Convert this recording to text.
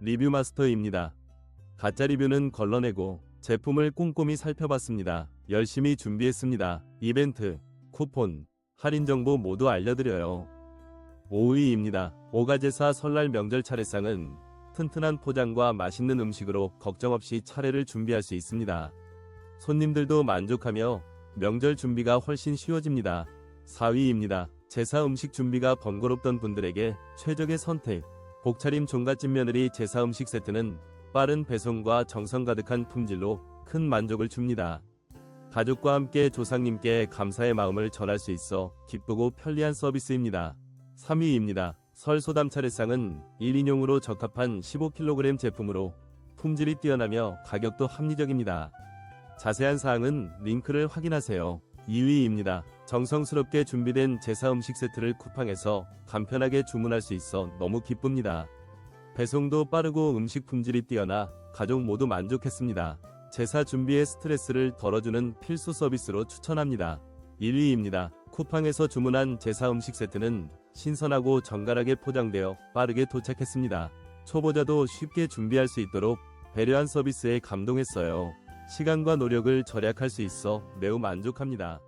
리뷰 마스터입니다. 가짜 리뷰는 걸러내고 제품을 꼼꼼히 살펴봤습니다. 열심히 준비했습니다. 이벤트, 쿠폰, 할인 정보 모두 알려드려요. 5위입니다. 오가제사 설날 명절 차례상은 튼튼한 포장과 맛있는 음식으로 걱정 없이 차례를 준비할 수 있습니다. 손님들도 만족하며 명절 준비가 훨씬 쉬워집니다. 4위입니다. 제사 음식 준비가 번거롭던 분들에게 최적의 선택. 복차림 종갓집 며느리 제사 음식 세트는 빠른 배송과 정성 가득한 품질로 큰 만족을 줍니다. 가족과 함께 조상님께 감사의 마음을 전할 수 있어 기쁘고 편리한 서비스입니다. 3위입니다. 설 소담 차례상은 1인용으로 적합한 15kg 제품으로 품질이 뛰어나며 가격도 합리적입니다. 자세한 사항은 링크를 확인하세요. 2위입니다. 정성스럽게 준비된 제사 음식 세트를 쿠팡에서 간편하게 주문할 수 있어 너무 기쁩니다. 배송도 빠르고 음식 품질이 뛰어나 가족 모두 만족했습니다. 제사 준비의 스트레스를 덜어주는 필수 서비스로 추천합니다. 1위입니다. 쿠팡에서 주문한 제사 음식 세트는 신선하고 정갈하게 포장되어 빠르게 도착했습니다. 초보자도 쉽게 준비할 수 있도록 배려한 서비스에 감동했어요. 시간과 노력을 절약할 수 있어 매우 만족합니다.